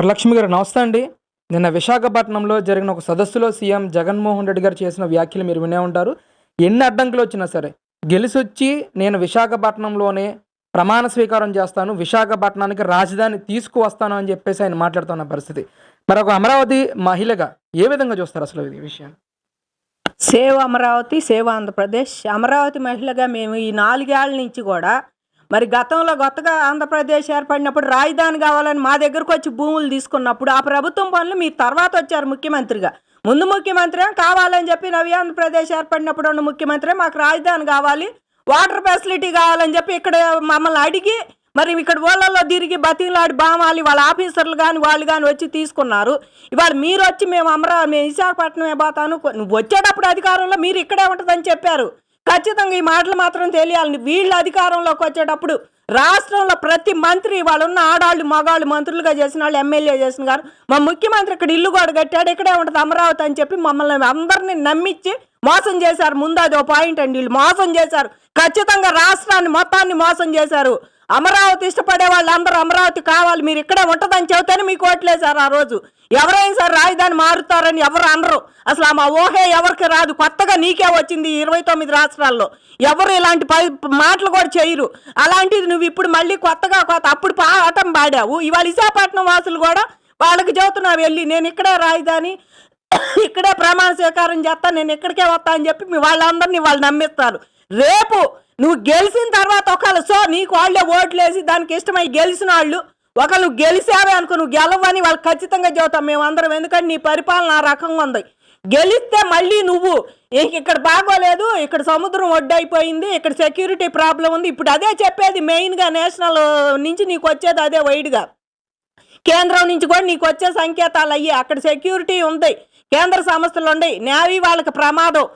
వరలక్ష్మి గారు నమస్తే అండి. నిన్న విశాఖపట్నంలో జరిగిన ఒక సదస్సులో సీఎం జగన్మోహన్ రెడ్డి గారు చేసిన వ్యాఖ్యలు మీరు వినే ఉంటారు. ఎన్ని అడ్డంకులు వచ్చినా సరే గెలిసొచ్చి నేను విశాఖపట్నంలోనే ప్రమాణ స్వీకారం చేస్తాను విశాఖపట్నానికి రాజధాని తీసుకువస్తాను అని చెప్పేసి ఆయన మాట్లాడుతున్న పరిస్థితి. మరి ఒక అమరావతి మహిళగా ఏ విధంగా చూస్తారు అసలు ఇది విషయం సేవ అమరావతి సేవ ఆంధ్రప్రదేశ్. అమరావతి మహిళగా మేము ఈ నాలుగేళ్ళ నుంచి కూడా మరి గతంలో కొత్తగా ఆంధ్రప్రదేశ్ ఏర్పడినప్పుడు రాజధాని కావాలని మా దగ్గరకు వచ్చి భూములు తీసుకున్నప్పుడు ఆ ప్రభుత్వం పనులు మీ తర్వాత వచ్చారు ముఖ్యమంత్రిగా. ముందు ముఖ్యమంత్రి కావాలని చెప్పి నవి ఆంధ్రప్రదేశ్ ఏర్పడినప్పుడు ఉన్న ముఖ్యమంత్రి మాకు రాజధాని కావాలి వాటర్ ఫెసిలిటీ కావాలని చెప్పి ఇక్కడ మమ్మల్ని అడిగి మరి ఇక్కడ ఊళ్ళల్లో తిరిగి బతిలాడి బామాలి వాళ్ళ ఆఫీసర్లు కానీ వాళ్ళు కానీ వచ్చి తీసుకున్నారు. ఇవాళ మీరు వచ్చి మేము అమరా మేము విశాఖపట్నమే పోతాను. నువ్వు వచ్చేటప్పుడు అధికారంలో మీరు ఇక్కడే ఉంటుందని చెప్పారు. ఖచ్చితంగా ఈ మాటలు మాత్రం తెలియాలని వీళ్ళు అధికారంలోకి వచ్చేటప్పుడు రాష్ట్రంలో ప్రతి మంత్రి వాళ్ళు ఉన్న ఆడాళ్ళు మగాళ్ళు మంత్రులుగా చేసిన వాళ్ళు ఎమ్మెల్యే చేసిన గారు మా ముఖ్యమంత్రి ఇక్కడ ఇల్లు కూడా కట్టాడు ఇక్కడే ఉంటుంది అమరావతి అని చెప్పి మమ్మల్ని అందరినీ నమ్మించి మోసం చేశారు. ముందు అది ఒక పాయింట్ అండి. వీళ్ళు మోసం చేశారు. ఖచ్చితంగా రాష్ట్రాన్ని మొత్తాన్ని మోసం చేశారు. అమరావతి ఇష్టపడే వాళ్ళందరూ అమరావతి కావాలి మీరు ఇక్కడే ఉంటుందని చెబితేనే మీకు ఓట్లేశారు ఆ రోజు. ఎవరైనా సార్ రాజధాని మారుతారని ఎవరు అనరు. అసలు ఆ మా ఊహే ఎవరికి రాదు. కొత్తగా నీకే వచ్చింది ఇరవై తొమ్మిది రాష్ట్రాల్లో. ఎవరు ఇలాంటి పై మాటలు కూడా చేయరు. అలాంటిది నువ్వు ఇప్పుడు మళ్ళీ కొత్తగా కొత్త అప్పుడు పాఠం పాడావు. ఇవాళ విశాఖపట్నం వాసులు కూడా వాళ్ళకి చెబుతున్నావు వెళ్ళి నేను ఇక్కడే రాజధాని ఇక్కడే ప్రమాణ స్వీకారం చేస్తాను నేను ఇక్కడికే వస్తా అని చెప్పి మీ వాళ్ళందరినీ వాళ్ళు నమ్మిస్తారు. రేపు నువ్వు గెలిచిన తర్వాత ఒకళ్ళు సో నీకు వాళ్ళే ఓట్లేసి దానికి ఇష్టమై గెలిచిన వాళ్ళు ఒకళ్ళు నువ్వు గెలిచావే అనుకో నువ్వు గెలవని వాళ్ళు ఖచ్చితంగా చెబుతాం. మేమందరం ఎందుకంటే నీ పరిపాలన ఆ రకంగా ఉంది. గెలిస్తే మళ్ళీ నువ్వు ఇక్కడ బాగోలేదు ఇక్కడ సముద్రం ఒడ్డైపోయింది ఇక్కడ సెక్యూరిటీ ప్రాబ్లం ఉంది. ఇప్పుడు అదే చెప్పేది మెయిన్గా నేషనల్ నుంచి నీకు వచ్చేది అదే వైడ్గా. కేంద్రం నుంచి కూడా నీకు వచ్చే సంకేతాలు అయ్యి అక్కడ సెక్యూరిటీ ఉంది. కేంద్ర సంస్థలు ఉన్నాయి నేవీ వాళ్ళకి ప్రమాదం.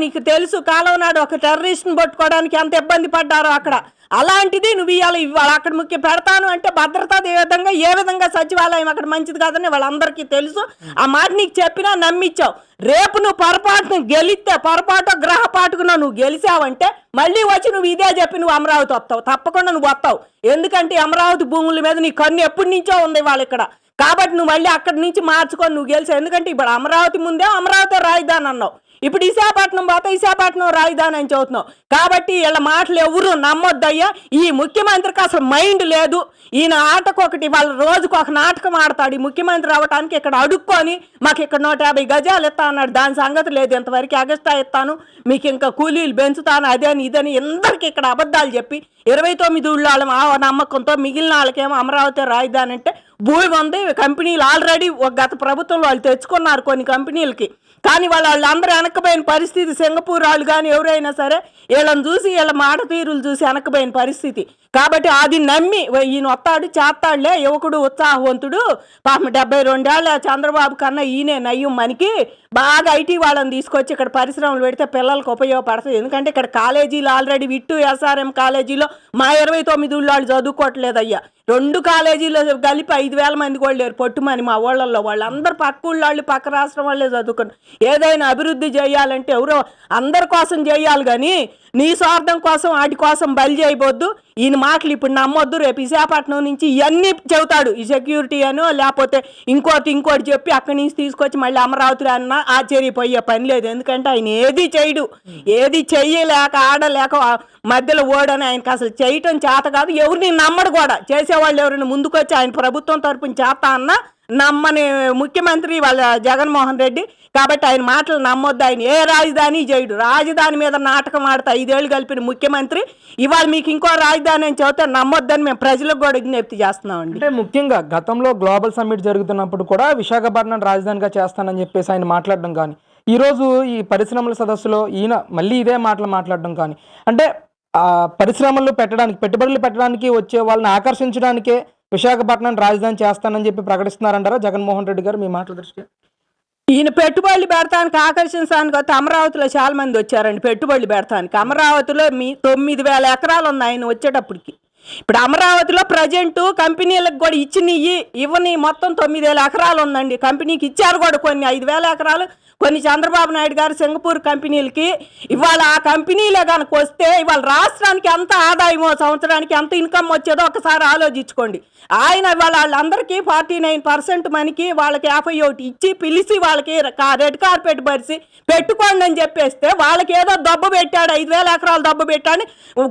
నీకు తెలుసు కాలం నాడు ఒక టెర్రరిస్ట్ని పట్టుకోవడానికి ఎంత ఇబ్బంది పడ్డారో అక్కడ. అలాంటిది నువ్వు ఇవాళ ఇవాళ అక్కడ ముఖ్య పెడతాను అంటే భద్రత ఏ విధంగా ఏ విధంగా సచివాలయం అక్కడ మంచిది కాదని వాళ్ళందరికీ తెలుసు. ఆ మాట నీకు చెప్పినా నమ్మిచ్చావు రేపు నువ్వు పొరపాటును గెలిస్తే పొరపాటు గ్రహపాటుకున్నా నువ్వు గెలిచావంటే మళ్ళీ వచ్చి నువ్వు ఇదే చెప్పి నువ్వు అమరావతి వస్తావు. తప్పకుండా నువ్వు వస్తావు. ఎందుకంటే అమరావతి భూముల మీద నీ కన్ను ఎప్పటి నుంచో ఉంది వాళ్ళు ఇక్కడ. కాబట్టి నువ్వు మళ్ళీ అక్కడి నుంచి మార్చుకొని నువ్వు గెలిచావు. ఎందుకంటే ఇప్పుడు అమరావతి ముందే అమరావతి రాజధాని అన్నావు. ఇప్పుడు విశాఖపట్నం పోతే విశాఖపట్నం రాజధాని అని చెబుతున్నావు. కాబట్టి వీళ్ళ మాటలు ఎవరు నమ్మొద్దయ్యా. ఈ ముఖ్యమంత్రికి అసలు మైండ్ లేదు. ఈయన ఆటకు ఒకటి వాళ్ళ రోజుకు ఒక నాటకం ఆడతాడు. ఈ ముఖ్యమంత్రి అవ్వటానికి ఇక్కడ అడుక్కొని మాకు ఇక్కడ నూట యాభై గజాలు ఇస్తా అన్నాడు. దాని సంగతి లేదు. ఇంతవరకు అగస్టా ఇస్తాను. మీకు ఇంకా కూలీలు పెంచుతాను అదని ఇదని అందరికి ఇక్కడ అబద్ధాలు చెప్పి ఇరవై తొమ్మిది ఊళ్ళో ఆ నమ్మకంతో మిగిలిన వాళ్ళకేమో అమరావతి రాజధాని అంటే భూమి ఉంది. కంపెనీలు ఆల్రెడీ ఒక గత ప్రభుత్వంలో వాళ్ళు తెచ్చుకున్నారు కొన్ని కంపెనీలకి. కానీ వాళ్ళు వాళ్ళందరూ వెనకపోయిన పరిస్థితి సింగపూర్ వాళ్ళు కానీ ఎవరైనా సరే వీళ్ళని చూసి వీళ్ళ మాట తీరులు చూసి వెనకపోయిన పరిస్థితి. కాబట్టి అది నమ్మి ఈయన వస్తాడు చేస్తాడులే యువకుడు ఉత్సాహవంతుడు. పాపం డెబ్బై రెండేళ్ళ చంద్రబాబు కన్నా ఈయనే నయ్యం మనకి. బాగా ఐటీ వాళ్ళని తీసుకొచ్చి ఇక్కడ పరిశ్రమలు పెడితే పిల్లలకు ఉపయోగపడుతుంది ఎందుకంటే ఇక్కడ కాలేజీలు ఆల్రెడీ విట్టు ఎస్ఆర్ఎం కాలేజీలో మా ఇరవై తొమ్మిది ఊళ్ళో వాళ్ళు చదువుకోవట్లేదయ్యా. రెండు కాలేజీలో కలిపి ఐదు వేల మంది కూడా లేరు పొట్టుమని మా ఊళ్ళల్లో వాళ్ళందరూ పక్క ఊళ్ళో పక్క రాష్ట్రం వాళ్ళే చదువుకున్నారు. ఏదైనా అభివృద్ధి చేయాలంటే ఎవరో అందరి కోసం చేయాలి కానీ నీ స్వార్థం కోసం వాటి కోసం బలి చేయబోద్దు. ఈయన మాటలు ఇప్పుడు నమ్మొద్దు. రేపు విశాఖపట్నం నుంచి ఇవన్నీ చెబుతాడు. ఈ సెక్యూరిటీ అనో లేకపోతే ఇంకోటి ఇంకోటి చెప్పి అక్కడి నుంచి తీసుకొచ్చి మళ్ళీ అమరావతి అన్న ఆశ్చర్యపోయే పని లేదు. ఎందుకంటే ఆయన ఏది చేయడు. ఏది చెయ్యలేక ఆడలేక మధ్యలో ఓడని ఆయనకి అసలు చేయటం చేత కాదు. ఎవరిని నమ్మడు కూడా. చేసేవాళ్ళు ఎవరిని ముందుకొచ్చి ఆయన ప్రభుత్వం తరపున చేస్తా అన్నా నమ్మని ముఖ్యమంత్రి వాళ్ళ జగన్మోహన్ రెడ్డి. కాబట్టి ఆయన మాటలు నమ్మొద్దు. ఆయన ఏ రాజధాని చేయడు. రాజధాని మీద నాటకం ఆడతా. ఐదేళ్ళు కలిపిన ముఖ్యమంత్రి. ఇవాళ మీకు ఇంకో రాజధాని అని చెబితే నమ్మొద్దని మేము ప్రజలకు కూడా విజ్ఞప్తి చేస్తున్నామండి. అంటే ముఖ్యంగా గతంలో గ్లోబల్ సమ్మిట్ జరుగుతున్నప్పుడు కూడా విశాఖపట్నం రాజధానిగా చేస్తానని చెప్పేసి ఆయన మాట్లాడడం కానీ ఈరోజు ఈ పరిశ్రమల సదస్సులో ఈయన మళ్ళీ ఇదే మాటలు మాట్లాడడం కానీ అంటే పరిశ్రమలు పెట్టడానికి పెట్టుబడులు పెట్టడానికి వచ్చే వాళ్ళని ఆకర్షించడానికే విశాఖపట్నం రాజధాని చేస్తానని చెప్పి ప్రకటిస్తున్నారంటారా? జగన్మోహన్ రెడ్డి గారు మీ మాటల దృష్ట్యా? ఈయన పెట్టుబడులు పెడతానికి ఆకర్షించడానికి వస్తే అమరావతిలో చాలా మంది వచ్చారండి పెట్టుబడులు పెడతానికి. అమరావతిలో మీ తొమ్మిది వేల ఎకరాలు ఉంది ఆయన వచ్చేటప్పటికి. ఇప్పుడు అమరావతిలో ప్రజెంట్ కంపెనీలకు కూడా ఇచ్చినవి ఇవ్వని మొత్తం తొమ్మిది వేల ఎకరాలు ఉందండి. కంపెనీకి ఇచ్చారు కూడా కొన్ని ఐదు వేల ఎకరాలు. కొన్ని చంద్రబాబు నాయుడు గారు సింగపూర్ కంపెనీలకి ఇవాళ ఆ కంపెనీలే కనుక వస్తే ఇవాళ రాష్ట్రానికి ఎంత ఆదాయమో సంవత్సరానికి ఎంత ఇన్కమ్ వచ్చేదో ఒకసారి ఆలోచించుకోండి. ఆయన వాళ్ళందరికీ ఫార్టీ నైన్ పర్సెంట్ మనకి వాళ్ళకి యాభై ఒకటి ఇచ్చి పిలిచి వాళ్ళకి రెడ్ కార్పెట్ పరిచి పెట్టుకోండి అని చెప్పేస్తే వాళ్ళకి ఏదో దెబ్బ పెట్టాడు ఐదు వేల ఎకరాలు దెబ్బ పెట్టాడు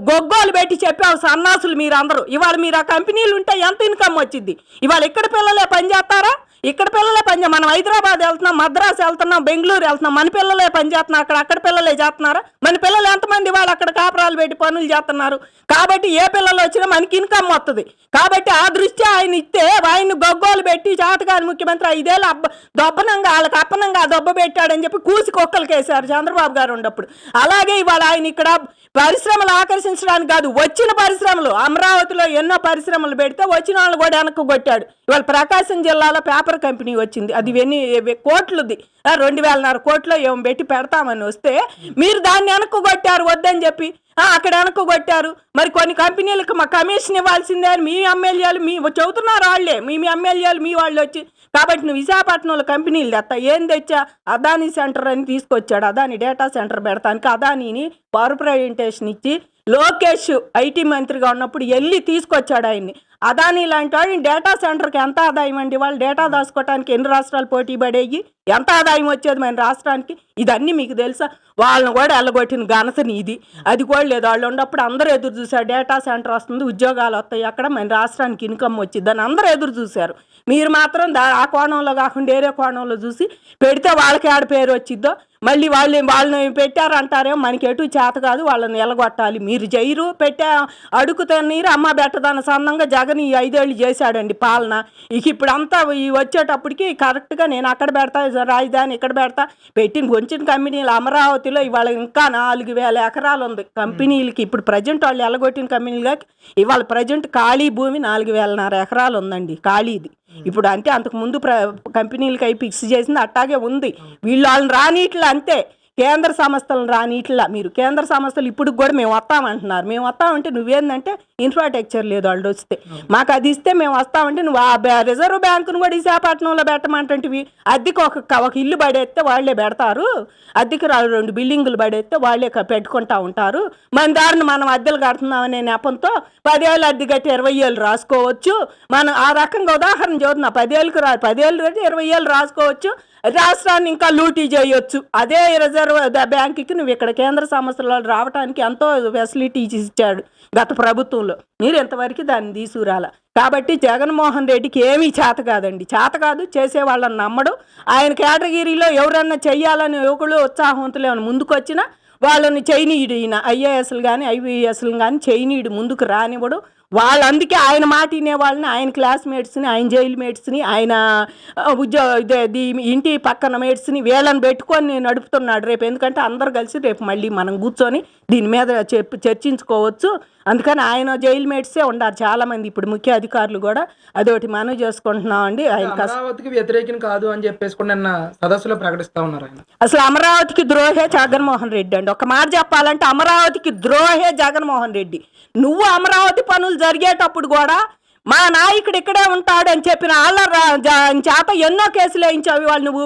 గొగ్గోలు పెట్టి చెప్పావు సన్నాసులు మీరు అందరూ ఇవాళ మీరు ఆ కంపెనీలు ఉంటే ఎంత ఇన్కమ్ వచ్చింది? ఇవాళ ఇక్కడ పిల్లలే పని చేస్తారా? ఇక్కడ పిల్లలే పని మనం హైదరాబాద్ వెళ్తున్నాం మద్రాసు వెళ్తున్నాం బెంగళూరు వెళ్తున్నాం మన పిల్లలే పని చేస్తున్నాం అక్కడ అక్కడ పిల్లలే చేస్తున్నారా. మన పిల్లలు ఎంతమంది వాళ్ళు అక్కడ కాపురాలు పెట్టి పనులు చేస్తున్నారు? కాబట్టి ఏ పిల్లలు వచ్చినా మనకి ఇన్కమ్ వస్తుంది కాబట్టి ఆ దృష్ట్యా ఆయన ఇస్తే ఆయన గొగ్గోలు పెట్టి చాతగాని ముఖ్యమంత్రి ఐదేళ్ళు అబ్బ దొబ్బనంగా వాళ్ళకి అప్పనంగా దొబ్బ పెట్టాడని చెప్పి కూసి కుక్కలకి వేశారు చంద్రబాబు గారు ఉన్నప్పుడు. అలాగే ఇవాళ ఆయన ఇక్కడ పరిశ్రమలు ఆకర్షించడానికి కాదు వచ్చిన పరిశ్రమలు అమరావతిలో ఎన్నో పరిశ్రమలు పెడితే వచ్చిన వాళ్ళు కూడా వెనక్కు కొట్టాడు. ఇవాళ ప్రకాశం జిల్లాలో పేపర్ కంపెనీ వచ్చింది. అది ఎన్ని కోట్లుది. రెండు వేలన్నర కోట్లు ఏమో పెట్టి పెడతామని వస్తే మీరు దాన్ని వెనక్కు కొట్టారు వద్దని చెప్పి. అక్కడ వెనక్కు కొట్టారు మరి కొన్ని కంపెనీలకు మా కమిషన్ ఇవ్వాల్సిందే అని మీ ఎమ్మెల్యేలు మీ చెబుతున్నారు వాళ్ళే. మీ మీ ఎమ్మెల్యేలు మీ వాళ్ళు వచ్చి కాబట్టి నువ్వు విశాఖపట్నంలో కంపెనీలు తెస్తా ఏం తెచ్చా? అదానీ సెంటర్ అని తీసుకొచ్చాడు. అదాని డేటా సెంటర్ పెడతానికి అదానీని పవర్ ప్రజెంటేషన్ ఇచ్చి లోకేష్ ఐటీ మంత్రిగా ఉన్నప్పుడు వెళ్ళి తీసుకొచ్చాడు ఆయన్ని. అదానీ లాంటి వాళ్ళు డేటా సెంటర్కి ఎంత ఆదాయం అండి? వాళ్ళు డేటా దాచుకోవడానికి ఎన్ని రాష్ట్రాలు పోటీ పడేవి ఎంత ఆదాయం వచ్చేది మన రాష్ట్రానికి? ఇదన్నీ మీకు తెలుసా? వాళ్ళని కూడా వెళ్ళగొట్టిన ఘనత నీది. అది కూడా లేదు. వాళ్ళు ఉన్నప్పుడు అందరూ ఎదురు చూశారు. డేటా సెంటర్ వస్తుంది ఉద్యోగాలు వస్తాయి. అక్కడ మన రాష్ట్రానికి ఇన్కమ్ వచ్చింది అని అందరూ ఎదురు చూశారు. మీరు మాత్రం దా ఆ కోణంలో కాకుండా వేరే కోణంలో చూసి పెడితే వాళ్ళకి ఆడ పేరు వచ్చిద్దో? మళ్ళీ వాళ్ళు వాళ్ళని పెట్టారంటారేమో మనకి ఎటు చేత కాదు వాళ్ళని ఎలగొట్టాలి. మీరు జైరు పెట్టా అడుగుతా నీరు అమ్మ బెట్టదాన సందంగా జగన్ ఈ ఐదేళ్ళు చేశాడండి పాలన. ఇక ఇప్పుడు అంతా ఈ వచ్చేటప్పటికి కరెక్ట్గా నేను అక్కడ పెడతా రాజధాని ఇక్కడ పెడతా పెట్టిన కొంచెం కంపెనీలు అమరావతిలో ఇవాళ ఇంకా నాలుగు వేల ఎకరాలు ఉంది. కంపెనీలకి ఇప్పుడు ప్రజెంట్ వాళ్ళు ఎలగొట్టిన కంపెనీలుగా ఇవాళ ప్రజెంట్ ఖాళీ భూమి నాలుగు వేలన్నర ఎకరాలు ఉందండి ఖాళీది. ఇప్పుడు అంటే అంతకు ముందు ప్ర కంపెనీలకి అయి ఫిక్స్ చేసింది అట్టాగే ఉంది. వీళ్ళు వాళ్ళని రానిట్లా అంతే. కేంద్ర సంస్థలను రానిట్లా. మీరు కేంద్ర సంస్థలు ఇప్పుడు కూడా మేము వస్తామంటున్నారు. మేము వస్తామంటే నువ్వేందంటే ఇన్ఫ్రాస్ట్రక్చర్ లేదు వాళ్ళు వస్తే మాకు అది ఇస్తే మేము వస్తామంటే నువ్వు ఆ రిజర్వ్ బ్యాంకును కూడా విశాఖపట్నంలో పెట్టమంటుంటివి. అద్దెకి ఒక ఒక ఇల్లు పడేస్తే వాళ్ళే పెడతారు. అద్దెకి రెండు బిల్డింగులు పడేస్తే వాళ్ళే పెట్టుకుంటా ఉంటారు. మన దారిని మనం అద్దెలు కడుతున్నామనే నెపంతో పదేళ్ళు అద్దె కట్టి ఇరవై ఏళ్ళు రాసుకోవచ్చు. మనం ఆ రకంగా ఉదాహరణ చదువుతున్నా పదేళ్ళకి రా పదేళ్ళు కట్టి ఇరవై ఏళ్ళు రాసుకోవచ్చు. రాష్ట్రాన్ని ఇంకా లూటీ చేయొచ్చు. అదే రిజర్వ్ బ్యాంకుకి నువ్వు ఇక్కడ కేంద్ర సంస్థలు రావడానికి ఎంతో ఫెసిలిటీస్ ఇచ్చాడు గత ప్రభుత్వంలో. మీరు ఎంతవరకు దాన్ని తీసుకురాల? కాబట్టి జగన్మోహన్ రెడ్డికి ఏమీ చేత కాదండి. చేత కాదు చేసే వాళ్ళని నమ్మడు. ఆయన కేటగిరీలో ఎవరన్నా చెయ్యాలని యువకులు ఉత్సాహవంతులు ముందుకొచ్చినా వాళ్ళని చైనీయుడు ఈయన. ఐఏఎస్లు కానీ ఐవీఎస్లు కానీ చైనీయుడు ముందుకు రానివ్వడు. వాళ్ళు అందుకే ఆయన మాట వినే వాళ్ళని ఆయన క్లాస్మేట్స్ని ఆయన జైలు మేట్స్ని ఆయన ఉద్యో ఇదే దీ ఇంటి పక్కన మేట్స్ని వీళ్ళని పెట్టుకొని నడుపుతున్నాడు రేపు. ఎందుకంటే అందరు కలిసి రేపు మళ్ళీ మనం కూర్చొని దీని మీద చెప్పు చర్చించుకోవచ్చు. అందుకని ఆయన జైలు మేట్సే ఉన్నారు చాలామంది ఇప్పుడు ముఖ్య అధికారులు కూడా అదొకటి మనం చేసుకుంటున్నామండి ఆయన కష్ట అమరావతికి వ్యతిరేకం కాదు అని చెప్పేసి కూడా నిన్న సదస్సులో ప్రకటిస్తా ఉన్నారు ఆయన. అసలు అమరావతికి ద్రోహే జగన్మోహన్ రెడ్డి అండి. ఒక మాట చెప్పాలంటే అమరావతికి ద్రోహే జగన్మోహన్ రెడ్డి. నువ్వు అమరావతి పనులు జరిగేటప్పుడు కూడా మా నాయకుడు ఇక్కడే ఉంటాడు అని చెప్పిన వాళ్ళ రా- చేత ఎన్నో కేసులు వేయించావు వాళ్ళు నువ్వు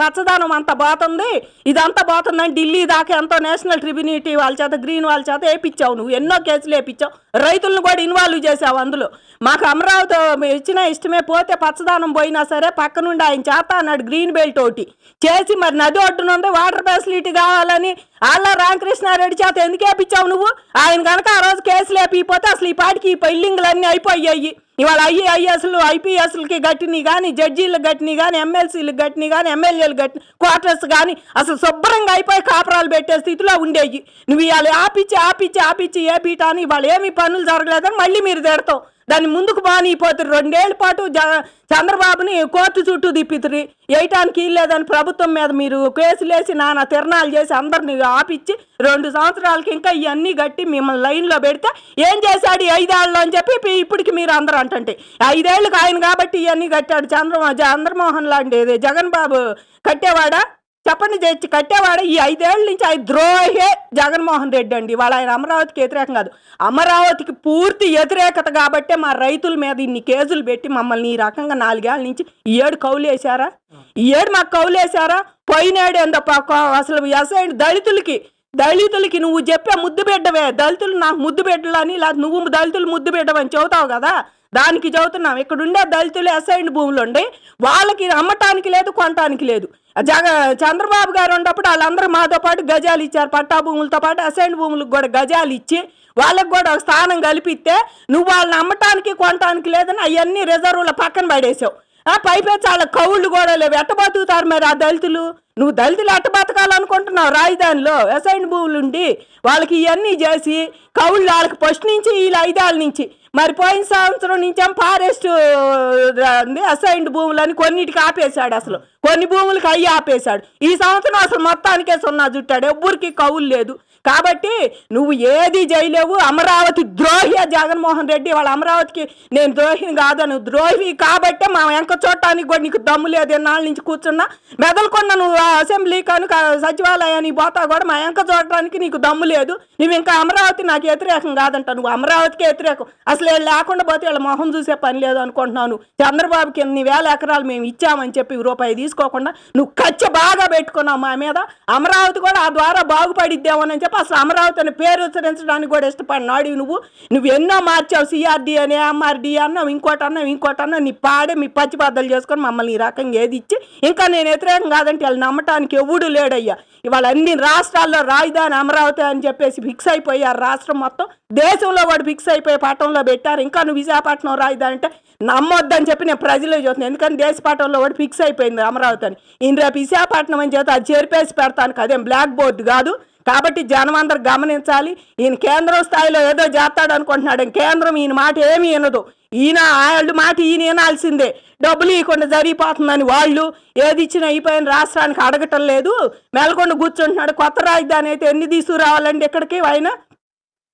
పచ్చదనం అంతా పోతుంది. ఇదంతా పోతుందని ఢిల్లీ దాకా ఎంతో నేషనల్ ట్రిబ్యునిటీ వాళ్ళ చేత గ్రీన్ వాళ్ళ చేత వేయించావు నువ్వు. ఎన్నో కేసులు వేయించావు రైతులను కూడా ఇన్వాల్వ్ చేసావు అందులో. మాకు అమరావతి ఇచ్చిన ఇష్టమే పోతే పచ్చదనం పోయినా సరే పక్క నుండి ఆయన చేత అన్నాడు గ్రీన్ బెల్ట్ ఒకటి. చేసి మరి నది ఒడ్డున ఉంది వాటర్ ఫెసిలిటీ కావాలని అలా రామకృష్ణారెడ్డి చేత ఎందుకు వేపించావు నువ్వు? ఆయన కనుక ఆ రోజు కేసులు వేపిపోతే అసలు ఈ పాటికి ఈ పెళ్ళింగ్లు అయిపోయాయి. అయ్యి ఇవాళ ఐఏఎస్లు ఐపీఎస్లకి గట్టిని కానీ జడ్జీలకు గట్టిని కానీ ఎమ్మెల్సీలకు గట్టిని కానీ ఎమ్మెల్యేలు గట్టిన క్వార్టర్స్ కానీ అసలు శుభ్రంగా అయిపోయి కాపురాలు పెట్టే స్థితిలో ఉండేవి నువ్వు ఇవాళ ఆపిచ్చి ఆపిచ్చి ఆపిచ్చి ఏ అని ఇవాళ ఏమీ పనులు జరగలేదని మళ్ళీ మీరు తిడతావు. దాన్ని ముందుకు బానిపోతురు రెండేళ్ళ పాటు జ చంద్రబాబుని కోర్టు చుట్టూ తిప్పితురి వేయటానికి లేదని ప్రభుత్వం మీద మీరు కేసులేసి నానా తిరణాలు చేసి అందరిని ఆపిచ్చి రెండు సంవత్సరాలకి ఇంకా ఇవన్నీ కట్టి మిమ్మల్ని లైన్లో పెడితే ఏం చేశాడు ఐదేళ్ళు అని చెప్పి ఇప్పటికి మీరు అందరూ అంటే ఐదేళ్ళకి ఆయన కాబట్టి ఇవన్నీ కట్టాడు చంద్ర చంద్రమోహన్ లాంటి జగన్ బాబు కట్టేవాడా? చెప్పండి తెచ్చి కట్టేవాడు ఈ ఐదేళ్ళ నుంచి ఆయన ద్రోహే జగన్మోహన్ రెడ్డి అండి. వాళ్ళ ఆయన అమరావతికి వ్యతిరేకం కాదు. అమరావతికి పూర్తి వ్యతిరేకత కాబట్టే మా రైతుల మీద ఇన్ని కేసులు పెట్టి మమ్మల్ని ఈ రకంగా నాలుగేళ్ళ నుంచి ఈ ఏడు కౌలేశారా ఈ ఏడు మాకు కౌలేశారా పోయినాడు ఎంత అసలు అసైన్ దళితులకి దళితులకి నువ్వు చెప్పే ముద్దు బిడ్డవే. దళితులు నాకు ముద్దు బిడ్డలని లేదా నువ్వు దళితులు ముద్దు బిడ్డవని చెబుతావు కదా. దానికి చదువుతున్నాం. ఇక్కడుండే దళితులు అసైన్ భూములు ఉండి వాళ్ళకి అమ్మటానికి లేదు కొనటానికి లేదు. జగ చంద్రబాబు గారు ఉన్నప్పుడు వాళ్ళందరూ మాతో పాటు గజాలు ఇచ్చారు. పట్టా భూములతో పాటు అసైన్ భూములకు కూడా గజాలు ఇచ్చి వాళ్ళకి కూడా ఒక స్థానం కల్పిస్తే నువ్వు వాళ్ళని అమ్మటానికి కొనటానికి లేదని అవన్నీ రిజర్వుల పక్కన పడేసావు ఆ పైపెచ్చి వాళ్ళ కౌళ్ళు కూడా లేవు. ఎట్ట బతుకుతారు మరి ఆ దళితులు? నువ్వు దళితులు అట్ట బతకాలనుకుంటున్నావు రాజధానిలో. వ్యవసాయ భూములు ఉండి వాళ్ళకి ఇవన్నీ చేసి కవులు వాళ్ళకి ఫస్ట్ నుంచి వీళ్ళు ఐదేళ్ళ నుంచి. మరి పోయిన సంవత్సరం నుంచేం ఫారెస్ట్ అసైన్డ్ భూములని కొన్నిటికి ఆపేశాడు అసలు. కొన్ని భూములకి అయ్యి ఆపేశాడు. ఈ సంవత్సరం అసలు మొత్తానికే సున్నా చుట్టాడు. ఎవ్వరికి కవులు లేదు. కాబట్టి నువ్వు ఏది చేయలేవు అమరావతి ద్రోహి జగన్మోహన్ రెడ్డి. వాళ్ళ అమరావతికి నేను ద్రోహిని కాదు నువ్వు ద్రోహి కాబట్టే మా వెంక చూడటానికి కూడా నీకు దమ్ము లేదు. ఎన్నాళ్ళ నుంచి కూర్చున్నా. మెదలుకున్న నువ్వు అసెంబ్లీ కనుక సచివాలయానికి పోతా కూడా మా ఎంక చూడటానికి నీకు దమ్ము లేదు. నువ్వు ఇంకా అమరావతి నాకు వ్యతిరేకం కాదంట. నువ్వు అమరావతికి వ్యతిరేకం. అసలు వీళ్ళు లేకుండా పోతే వీళ్ళ మొహం చూసే పని లేదు అనుకుంటున్నాను చంద్రబాబుకి ఎన్ని వేల ఎకరాలు మేము ఇచ్చామని చెప్పి రూపాయి తీసుకోకుండా నువ్వు ఖర్చు బాగా పెట్టుకున్నావు మా మీద. అమరావతి కూడా ఆ ద్వారా బాగుపడిద్దామని చెప్పి అసలు అమరావతి అనే పేరు ఉచ్చరించడానికి కూడా ఇష్టపడినాడు నువ్వు. నువ్వు ఎన్నో మార్చావు సిఆర్డి అని ఎంఆర్డి అన్నావు ఇంకోటి అన్నావు ఇంకోటి అన్నావు. నీ పాడే మీ పచ్చి బద్దలు చేసుకొని మమ్మల్ని ఈ రకంగా ఏది ఇచ్చి. ఇంకా నేను వ్యతిరేకం కాదంటే వాళ్ళు నమ్మటానికి ఎవడు లేడయ్యా. ఇవాళ అన్ని రాష్ట్రాల్లో రాజధాని అమరావతి అని చెప్పేసి ఫిక్స్ అయిపోయారు. రాష్ట్రం మొత్తం దేశంలో వాడు ఫిక్స్ అయిపోయి పట్టణంలో పెట్టారు. ఇంకా నువ్వు విశాఖపట్నం రాజధాని అంటే నమ్మొద్దని చెప్పి నేను ప్రజలే చూస్తున్నాను ఎందుకంటే దేశ పట్టణంలో వాడు ఫిక్స్ అయిపోయింది అమరావతి అని. ఈయన రేపు విశాఖపట్నం అని చేత అది చేరిపేసి పెడతాను అదేం బ్లాక్ బోర్డు కాదు. కాబట్టి జనం అందరు గమనించాలి. ఈయన కేంద్రం స్థాయిలో ఏదో చేస్తాడు అనుకుంటున్నాడు. కేంద్రం ఈయన మాట ఏమీ వినదు. ఈయన వాళ్ళు మాట ఈయన వినాల్సిందే. డబ్బులు ఇవ్వకుండా జరిగిపోతుందని వాళ్ళు ఏది ఇచ్చినా అయిపోయిన రాష్ట్రానికి అడగటం లేదు. మెలకొండ కూర్చుంటున్నాడు. కొత్త రాజధాని అయితే ఎన్ని తీసుకురావాలండి ఇక్కడికి? ఆయన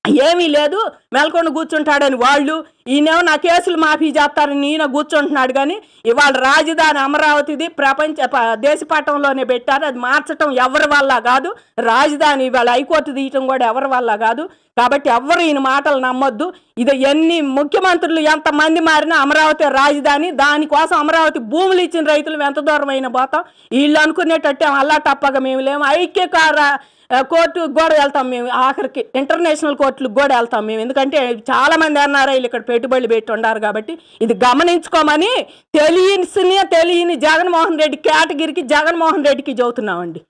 ఏమీ లేదు. మెలకొండ కూర్చుంటాడని వాళ్ళు ఈయనేమో నా కేసులు మాఫీ చేస్తారని ఈయన కూర్చుంటున్నాడు కానీ ఇవాళ రాజధాని అమరావతిది ప్రపంచ ప- దేశ పెట్టారు. అది మార్చటం ఎవరి వల్ల కాదు. రాజధాని ఇవాళ హైకోర్టు తీయటం కూడా ఎవరి వల్ల కాదు. కాబట్టి ఎవరు ఈయన మాటలు నమ్మొద్దు. ఇది ఎన్ని ముఖ్యమంత్రులు ఎంతమంది మారినా అమరావతి రాజధాని దానికోసం అమరావతి భూములు ఇచ్చిన రైతులు ఎంత దూరమైన పోతాం. వీళ్ళు అనుకునేటట్టే అల్లా తప్పక మేము లేము. ఐక్యకార కోర్టు కూడా వెళ్తాం మేము ఆఖరికి. ఇంటర్నేషనల్ కోర్టులకు కూడా వెళ్తాం మేము. ఎందుకంటే చాలామంది ఎన్ఆర్ఐలు ఇక్కడ పెట్టుబడులు పెట్టి ఉన్నారు కాబట్టి ఇది గమనించుకోమని తెలియని తెలియని జగన్మోహన్ రెడ్డి కేటగిరికి జగన్మోహన్ రెడ్డికి చదువుతున్నామండి